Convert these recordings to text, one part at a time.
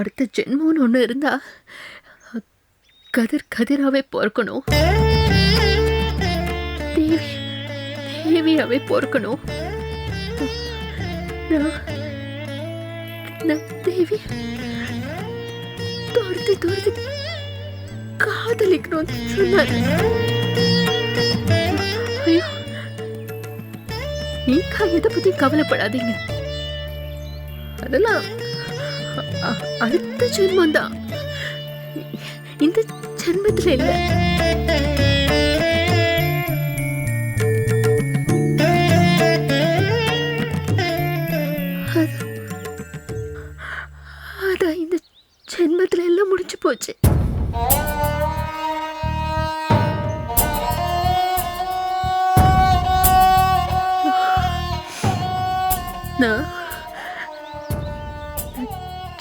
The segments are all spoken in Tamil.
அடுத்த ஜென்மம்னு ஒன்று இருந்தா கதிர் கதிராவே பொறுக்கணும். தேவி தேவியாவே பொறுக்கணும். நான் தேவி துரத்து துரத்து காதலிக்கணும்னு சொன்னார். ஐயோ நீக்கா இதை பத்தி கவலைப்படாதீங்க. அதெல்லாம் அடுத்த ஜென்மம் தான் இந்த ஜென்மத்தில் இல்லை. அதான் இந்த ஜென்மத்துல எல்லாம் முடிஞ்சு போச்சு.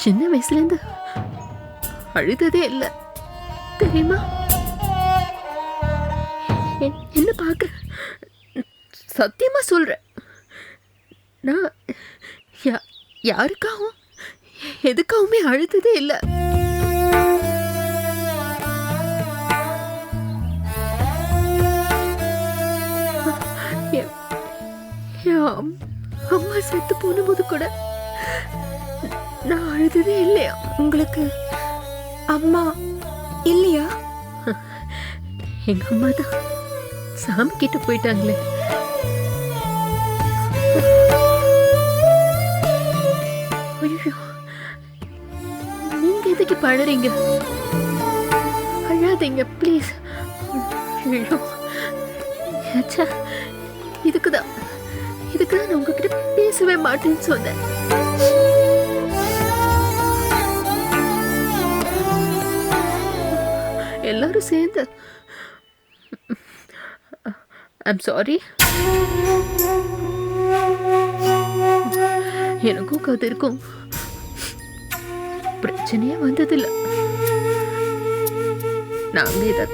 சின்ன வயசுலேருந்து அழுததே இல்லை. தெரியுமா? என்- என்ன பார்க்க சத்தியமாக சொல்கிறேன் நான் யா- யாருக்காகவும் எதுக்காகவுமே அழுததே இல்லை. அம்மா செத்து போனபோது கூட நான் அழுததே இல்லையா? உங்களுக்கு அம்மா இல்லையா? எங்க அம்மா தான் சாமி கிட்ட போயிட்டாங்களே. ஐயோ நீங்க எதுக்கு பழறீங்க அழாதீங்க ப்ளீஸ் ஐயோ இதுக்குதான் இதுக்குதான் நான் உங்ககிட்ட பேசவே மாட்டேன்னு சொன்னேன். எல்லாரும் சேர்ந்து. ஐம் சாரி எனக்கும் கதிர்க்கும் பிரச்சனையே வந்ததில்லை. நாங்கள் இதை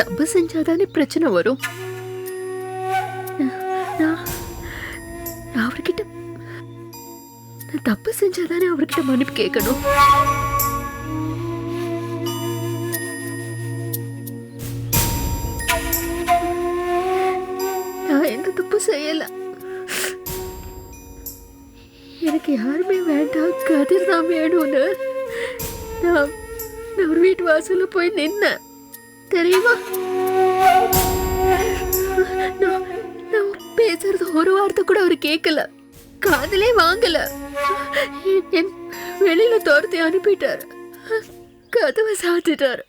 தப்பு செஞ்சாதானே பிரச்சனை வரும். நான் நான் அவர்கிட்ட நான் தப்பு செஞ்சாதானே அவர்கிட்ட மன்னிப்பு கேட்கணும். எனக்கு யாருமே வேண்டாம். கதிர் தான் வேணும்னு. நான் நான் ஒரு வீட்டு வாசலில் போய் நின்னேன். தெரியுமா? நான் நான் பேசுறது ஒரு வார்த்தை கூட அவர் கேட்கல காதலே வாங்கல. என் வெளியில துரத்தி அனுப்பிட்டார். கதவை சாத்திட்டாரு.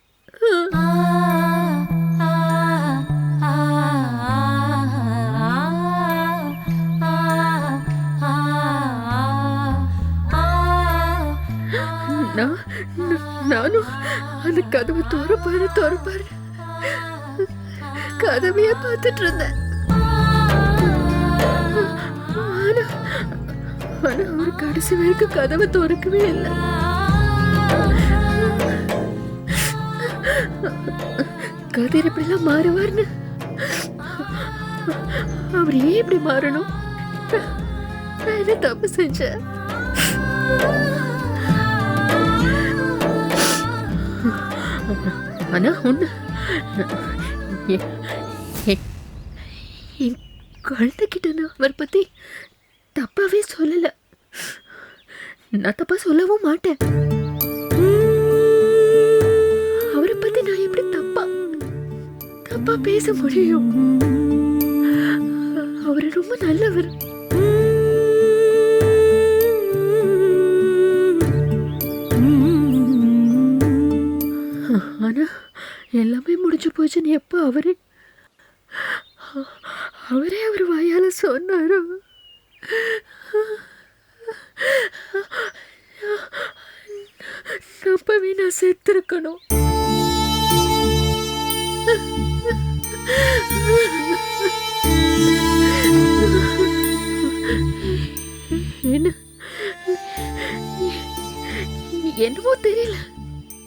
நானும் அந்த கதவை திறப்பாரு திறப்பாரு கதவையே பார்த்துட்டு இருந்தேன் ஆனா ஆனா அவர் கடைசி வரைக்கும் கதவை திறக்கவே இல்லை கதிர் இப்படிலாம் மாறுவார்னு அவர் ஏன் இப்படி மாறணும் நான் என்ன தப்பு செஞ்சேன் ஆனால் ஒன்று என் குழந்தைகிட்ட நான் அவர் பத்தி தப்பாவே சொல்லல. நான் தப்பா சொல்லவும் மாட்டேன். அவரை பத்தி நான் எப்படி தப்பா தப்பா பேச முடியும்? அவர் ரொம்ப நல்லவர். ஆனா எல்லாமே முடிஞ்சு போச்சுன்னு எப்போ அவரே? அவரே அவர் வாயால சொன்னாரோ? அப்பவே நான் செத்துருக்கணும். என்ன? என்னமோ தெரியல.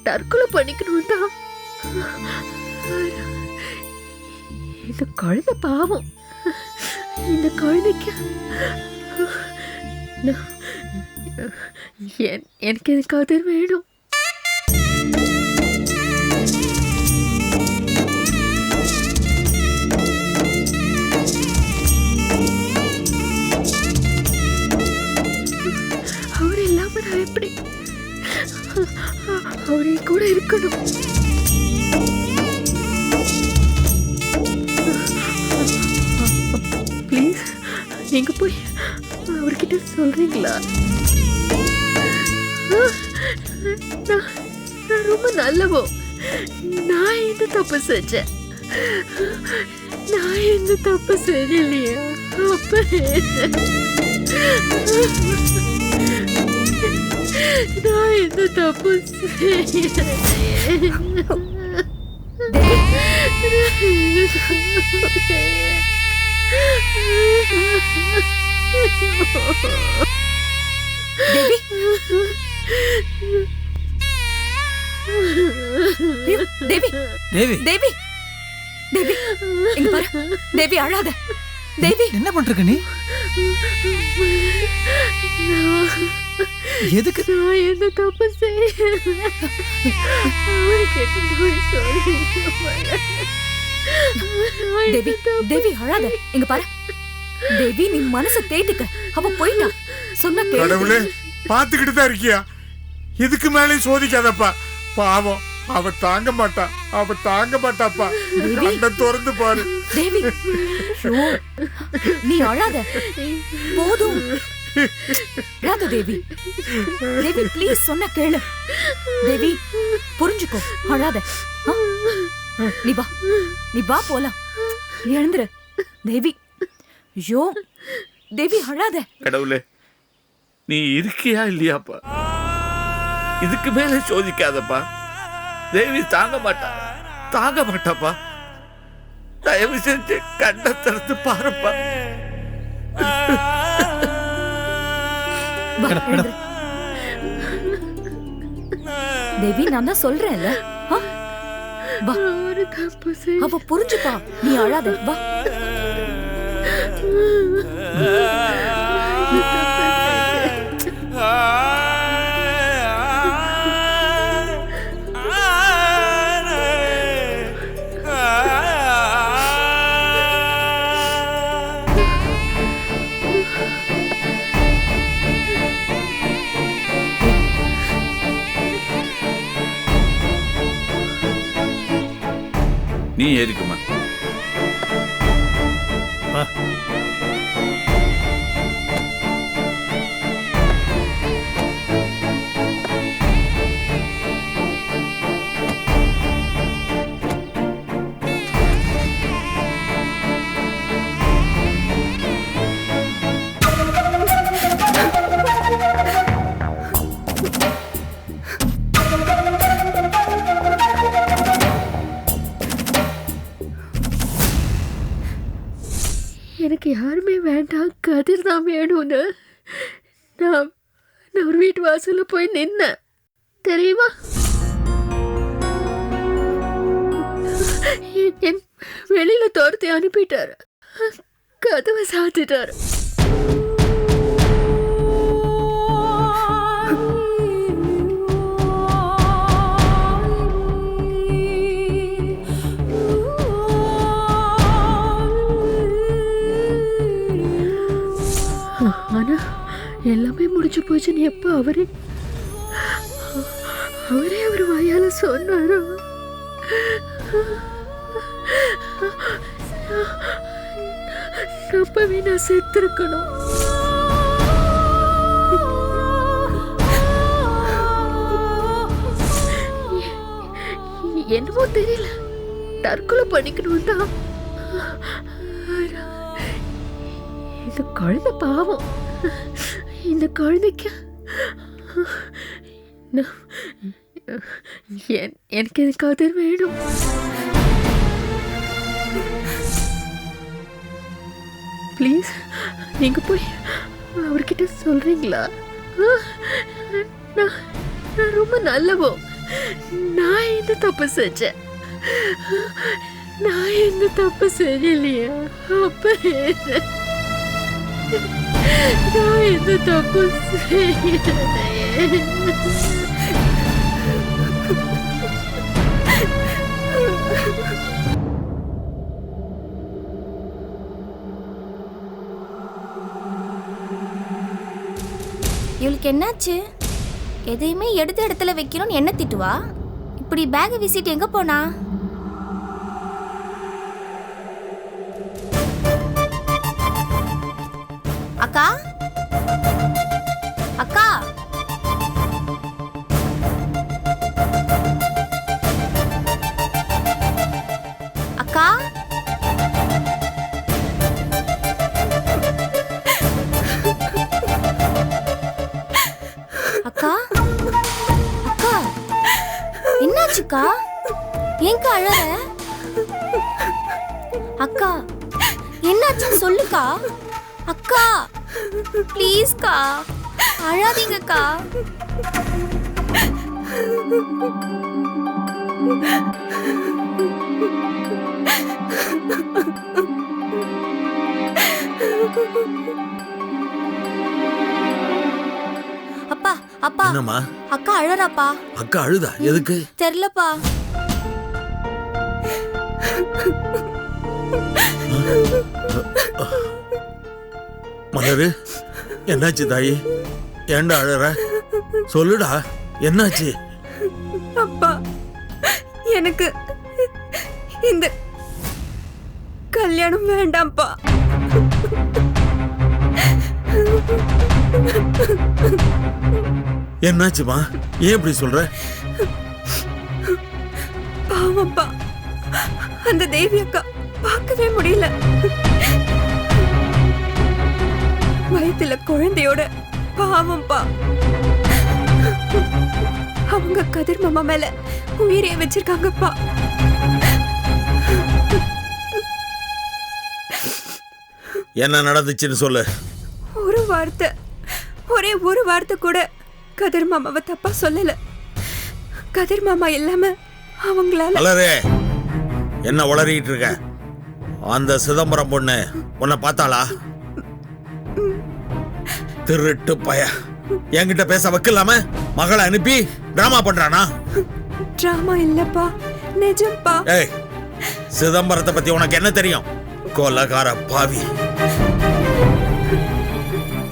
தற்கொலை பண்ணிக்கணும் தான் இந்த குழந்தை பாவம். இந்த குழந்தைக்கு நான் எனக்கு எதுக்காவது வேணும். அவரே கூட இருக்கணும். ப்ளீஸ் நீங்க போய் அவர்கிட்ட சொல்றீங்களா? நான் ரொம்ப நல்லவோ? நான் எந்த தப்பு செஞ்சேன்? நான் எந்த தப்பு செய்யலையா? அப்ப நான் எந்த தப்பு தேவி தேவி தேவி தேவி தேவி இங்க பாரு தேவி அழாத தேவி என்ன பண்றக்க நீ? எதுக்கு? நான் எந்த தப்பு செய்யல தேவி தேவி அழாத. இங்க பாரு. தேவி நீ மனச தேத்திக்க. அவ போயிட்டா. சொன்னா கடவுளே பாத்துக்கிட்டு தான் இருக்கியா? இதுக்கு மேலேயும் சோதிக்காதப்பா. பாவம். அவ தாங்க மாட்டா. அவ தாங்க மாட்டாப்பா. கண்ணை திறந்து பாரு. தேவி. நீ அழாத. போதும். ராது தேவி. தேவி ப்ளீஸ் சொன்ன கேளு. தேவி புரிஞ்சுக்கோ. அழாத. நீ வா. நீ வா போலாம். எழுந்துரு. தேவி. ஐயோ. தேவி அழாத. கடவுளே நீ இருக்கியா இல்லையாப்பா? இதுக்கு மேல சோதிக்காதப்பா. தேவி தாங்க மாட்டா. தாங்க மாட்டாப்பா. தயவு செஞ்சு கண்ணை திறந்து பாருப்பா. தேவி நான் தான் சொல்றேன்ல? வா. அவ புரிஞ்சுப்பா. நீ அழாத. வா. நீ ஏறிக்குமா எனக்கு யாருமே வேண்டாம். கதிர் தான் வேணும்னு. நான் நான் ஒரு வீட்டு வாசலில் போய் நின்னேன். தெரியுமா? என்- வெளியில் துரத்தி அனுப்பிட்டார். கதவை சாத்திட்டார். எல்லாமே முடிஞ்சு போச்சுன்னு எப்போ அவரே அவரே அவர் வாயால் சொன்னாரோ அப்பவே நான் செத்துருக்கணும் என்னமோ தெரியல தற்கொலை பண்ணிக்கணும் தான் இது குழந்தை பாவம் இந்த குழந்தைக்கு? என்- எனக்கு இது கதிர் வேணும்? ப்ளீஸ் நீங்கள் போய் அவர்கிட்ட சொல்கிறீங்களா நான் நான் ரொம்ப நல்லவோ? நான் எந்த தப்பு செஞ்சேன்? நான் எந்த தப்பு செய்யலையா அப்ப நான் எந்த தப்பு செய்யலையே இவளுக்கு என்னாச்சு? எதையுமே எடுத்த இடத்துல வைக்கணும்னு என்ன திட்டுவா? இப்படி பேக் விசிட் எங்க போனா? அக்கா என்னாச்சுன்னு சொல்லுக்கா. அக்கா ப்ளீஸ்க்கா அழாதீங்கக்கா. அப்பா அப்பா என்னம்மா? அக்கா அழறாப்பா. அக்கா அழுதா? எதுக்கு? தெரிலப்பா மலரு என்னாச்சு தாயி? ஏன்டா அழற? சொல்லுடா என்னாச்சு? அப்பா எனக்கு இந்த கல்யாணம் வேண்டாம்ப்பா. என்னாச்சுமா? ஏன் இப்படி சொல்ற? பாவம்ப்பா அந்த தேவி அக்கா பார்க்கவே முடியல. வயித்துல குழந்தையோட பாவம்ப்பா அவங்க கதிர் மாமா மேல உயிரைய வச்சிருக்காங்கப்பா. என்ன நடந்துச்சுன்னு சொல்லு. ஒரு வார்த்தை ஒரே ஒரு வார்த்தை கூட கதிர் மாமாவை தப்பா சொல்லல. கதிர் மாமா இல்லாம அவங்களால என்ன உளறிட்டு இருக்க? அந்த சிதம்பரம் பொண்ணு உன்னை பார்த்தாளா? திருட்டு பய. என்கிட்ட பேச வைக்கலாம மகளை அனுப்பி டிராமா பண்றானா? டிராமா இல்லப்பா நிஜம்ப்பா. ஏய் சிதம்பரத்தை பத்தி உனக்கு என்ன தெரியும்? கொலகார பாவி.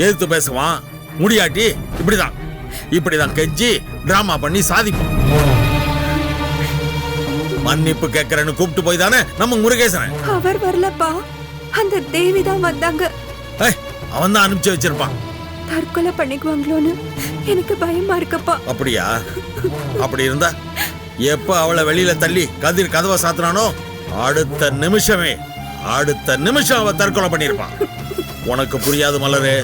எதிர்த்து பேசுவான் முடியாட்டி இப்படிதான். இப்படிதான் கெஞ்சி டிராமா பண்ணி சாதிப்பான். மன்னிப்பு கேட்கறேன்னு கூப்பிட்டு போய் தானே நம்ம முருகேசனை? அவர் வரலப்பா. அந்த தேவி தான் வந்தாங்க. அவன் தான் அனுப்பிச்சு வச்சிருப்பான். தற்கொலை பண்ணிக்குவாங்களோன்னு எனக்கு பயமா இருக்குப்பா. அப்படியா? அப்படி இருந்தா எப்ப அவளை வெளியில தள்ளி கதிர் கதவை சாத்துறானோ அடுத்த நிமிஷமே அடுத்த நிமிஷம் அவ தற்கொலை பண்ணிருப்பான் உனக்கு புரியாது மலரு.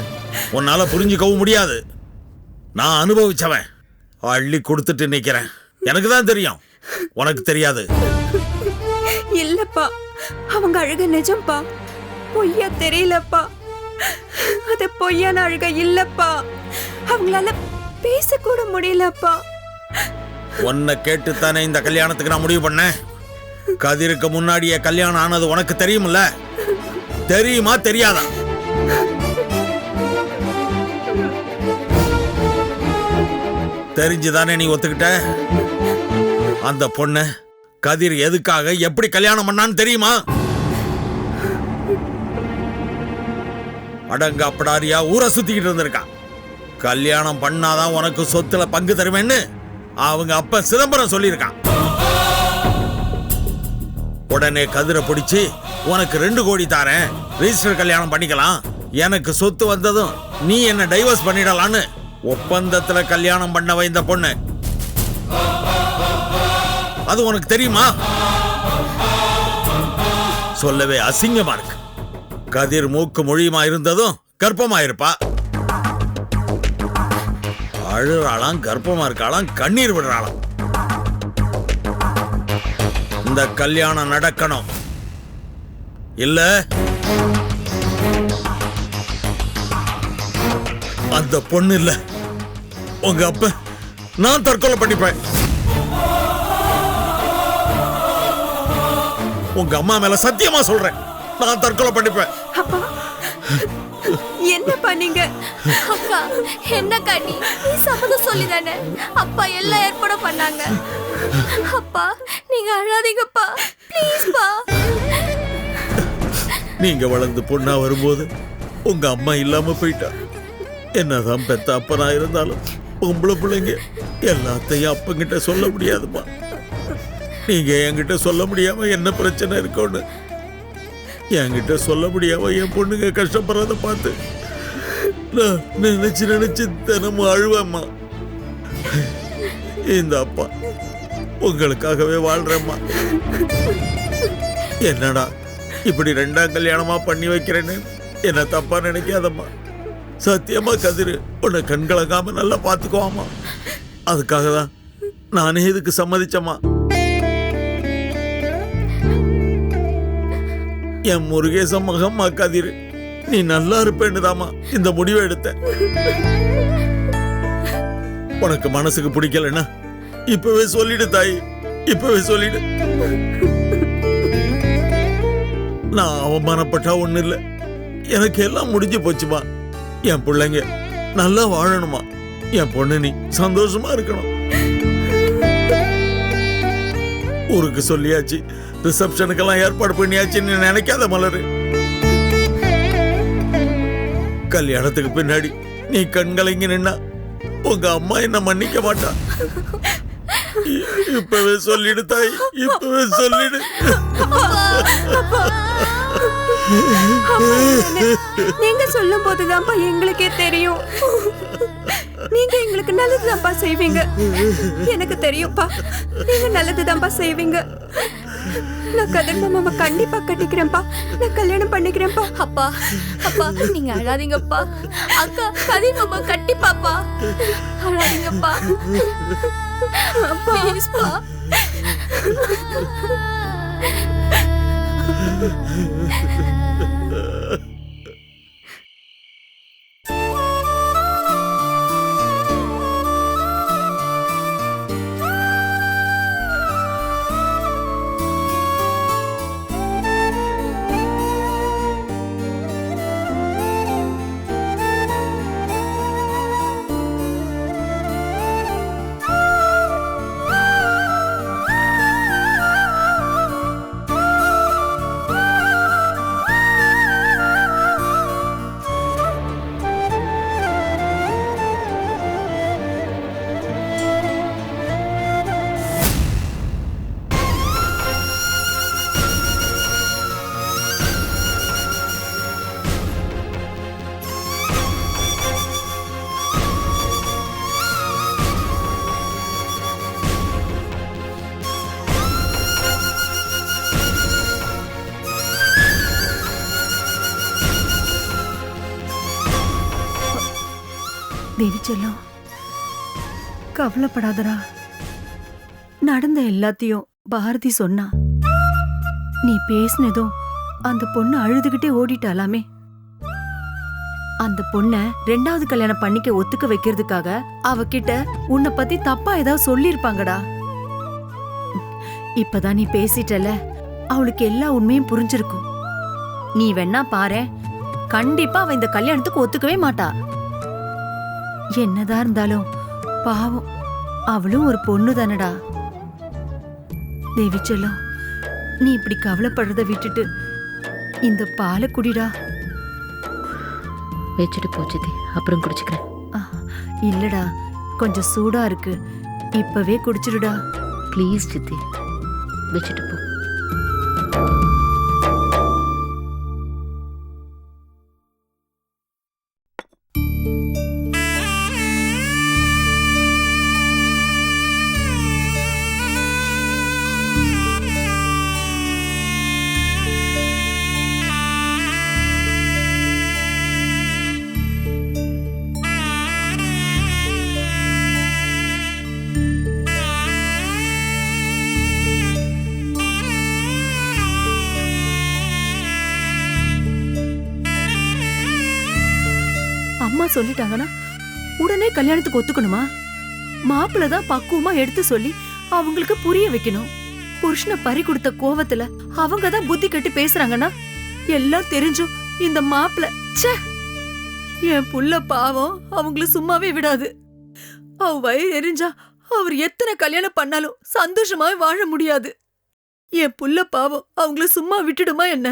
உன்னால புரிஞ்சுக்கவும் முடியாது. நான் அனுபவிச்சவன். அள்ளி கொடுத்துட்டு நிக்கிறேன். எனக்கு தான் தெரியும். உனக்கு தெரியாது. இல்லப்பா அவங்க அழுக நிஜம்ப்பா பொய்யா தெரியலப்பா. அது பொய்யான அழுக இல்லப்பா. அவங்களால பேசக்கூட முடியலப்பா. உன்னை கேட்டுத்தானே இந்த கல்யாணத்துக்கு நான் முடிவு பண்ணேன்? கதிருக்கு முன்னாடியே கல்யாணம் ஆனது உனக்கு தெரியுமில்ல? தெரியுமா தெரியாதா? தெரிஞ்சுதானே நீ ஒத்துக்கிட்ட? அந்த பொண்ணு கதிர் எதுக்காக எப்படி கல்யாணம் பண்ணான்னு தெரியுமா? அடங்க அப்படாரியா ஊரை சுத்திக்கிட்டு இருந்திருக்கான் கல்யாணம் பண்ணாதான் உனக்கு சொத்துல பங்கு தருவேன்னு அவங்க அப்ப சிதம்பரம் சொல்லியிருக்கான். உடனே கதிரை பிடிச்சி உனக்கு ரெண்டு கோடி தாரேன் ரிஜிஸ்டர் கல்யாணம் பண்ணிக்கலாம். எனக்கு சொத்து வந்ததும் நீ என்ன டைவர்ஸ் பண்ணிடலான்னு. ஒப்பந்தத்துல கல்யாணம் பண்ண வைந்த பொண்ணு அது உனக்கு தெரியுமா? சொல்லவே அசிங்கமா இருக்கு. கதிர் மூக்கு மொழியுமா இருந்ததும் கர்ப்பமா இருப்பா. அழுறாளாம் கர்ப்பமா இருக்காளாம் கண்ணீர் விடுறாளாம். இந்த கல்யாணம் நடக்கணும். இல்ல? அந்த பொண்ணு இல்ல. உங்க அப்ப நான் தற்கொலை பண்ணிப்பேன். உங்க அம்மா மேல சத்தியமா சொல்றேன். நான் தற்கொலை பண்ணிப்பேன். அப்பா என்னப்பா நீங்க? அக்கா என்னக்கா நீ நீ சம்மதம் சொல்லி தானே அப்பா எல்லாம் ஏற்பாடும் பண்ணாங்க. அப்பா நீங்க அழாதீங்கப்பா. ப்ளீஸ்ப்பா நீங்க வளர்ந்து பொண்ணா வரும்போது உங்க அம்மா இல்லாம போயிட்டா. என்னதான் பெத்த அப்பனா இருந்தாலும் பொம்பளை பிள்ளைங்க எல்லாத்தையும் அப்பங்கிட்ட சொல்ல முடியாதும்மா நீங்க என்கிட்ட சொல்ல முடியாம என்ன பிரச்சனை இருக்கும்னு? என்கிட்ட சொல்ல முடியாம என் பொண்ணுங்க கஷ்டப்படுறத பார்த்து நான் நினைச்சு நினைச்சு தினமும் அழுவேம்மா. இந்த அப்பா உங்களுக்காகவே வாழ்றேம்மா. என்னடா இப்படி ரெண்டாம் கல்யாணமா பண்ணி வைக்கிறேன்னு? என்ன தப்பா நினைக்காதம்மா. சத்தியமா கதிரு உன்னை கண்கலங்காம நல்லா பாத்துக்குவாமா அதுக்காக தான் நானே இதுக்கு சம்மதிச்சம்மா. என் முருகேசன் மகம்மா கதிரு. நீ நல்லா இருப்பேன்னுதாம்மா இந்த முடிவை எடுத்தேன் உனக்கு மனசுக்கு பிடிக்கலன்னா இப்பவே சொல்லிடு தாய். இப்பவே சொல்லிடு. நான் அவமானப்பட்டா ஒண்ணு இல்ல. எனக்கு எல்லாம் முடிஞ்சு போச்சுமா. என் பிள்ளைங்க நல்லா வாழணுமா. என் பொண்ணு நீ சந்தோஷமா இருக்கணும். ஊருக்கு சொல்லியாச்சு. ரிசப்ஷனுக்கெல்லாம் ஏற்பாடு பண்ணியாச்சுன்னு நினைக்காத மலரு. கல்யாணத்துக்கு பின்னாடி நீ கண்கலங்கி நின்னா உங்க அம்மா என்ன மன்னிக்க மாட்டா. இப்பவே சொல்லிடு தாய் இப்பவே சொல்லிடு. நீங்க சொல்லும் போதுதான்ப்பா எங்களுக்கே தெரியும். நீங்க எங்களுக்கு நல்லதுதான்ப்பா செய்வீங்க. எனக்கு தெரியும்ப்பா. நீங்க நல்லதுதான்ப்பா செய்வீங்க. நான் கதிர் மாமாவை கண்டிப்பா கட்டிக்கிறேன்ப்பா. நான் கல்யாணம் பண்ணிக்கிறேன்ப்பா. அப்பா அப்பா நீங்க அழாதீங்கப்பா. அக்கா கதிர் மாமா கட்டி பாப்பா அழாதீங்கப்பா ப்ளீஸ்ப்பா தேவி செல்லம் கவலைப்படாதடா நடந்த எல்லாத்தையும் பாரதி சொன்னா நீ பேசினதும் அந்த பொண்ணு அழுதுகிட்டே ஓடிட்டாலாமே அந்த பொண்ண ரெண்டாவது கல்யாணம் பண்ணிக்க ஒத்துக்க வைக்கிறதுக்காக அவகிட்ட உன்னை பத்தி தப்பா ஏதாவது சொல்லிருப்பாங்கடா இப்பதான் நீ பேசிட்டல அவளுக்கு எல்லா உண்மையும் புரிஞ்சிருக்கும் நீ வேணா பாரேன் கண்டிப்பா அவ இந்த கல்யாணத்துக்கு ஒத்துக்கவே மாட்டா என்னதான் இருந்தாலும் பாவம் அவளும் ஒரு பொண்ணு தானடா. தேவி செல்லம் நீ இப்படி கவலைப்படுறத விட்டுட்டு இந்த பாலை குடிடா. வச்சுட்டு போச்சுதி அப்புறம் குடிச்சுக்கிறேன். இல்லடா. கொஞ்சம் சூடா இருக்கு. இப்பவே குடிச்சிடுடா. ப்ளீஸ் சித்தி. வச்சுட்டு போ. அம்மா சொல்லிட்டாங்கன்னா உடனே கல்யாணத்துக்கு ஒத்துக்கணுமா? மாப்பிள்ள தான் பக்குவமா எடுத்து சொல்லி அவங்களுக்கு புரிய வைக்கணும். புருஷனை பறி கொடுத்த கோவத்துல அவங்க தான் புத்தி கட்டி பேசுறாங்கன்னா எல்லாம் தெரிஞ்சும் இந்த மாப்பிள்ள ச்சே! என் புள்ள பாவம் அவங்கள சும்மாவே விடாது. அவ வயிறு எரிஞ்சா அவர் எத்தனை கல்யாணம் பண்ணாலும் சந்தோஷமாவே வாழ முடியாது. என் புள்ள பாவம் அவங்கள சும்மா விட்டுடுமா என்ன?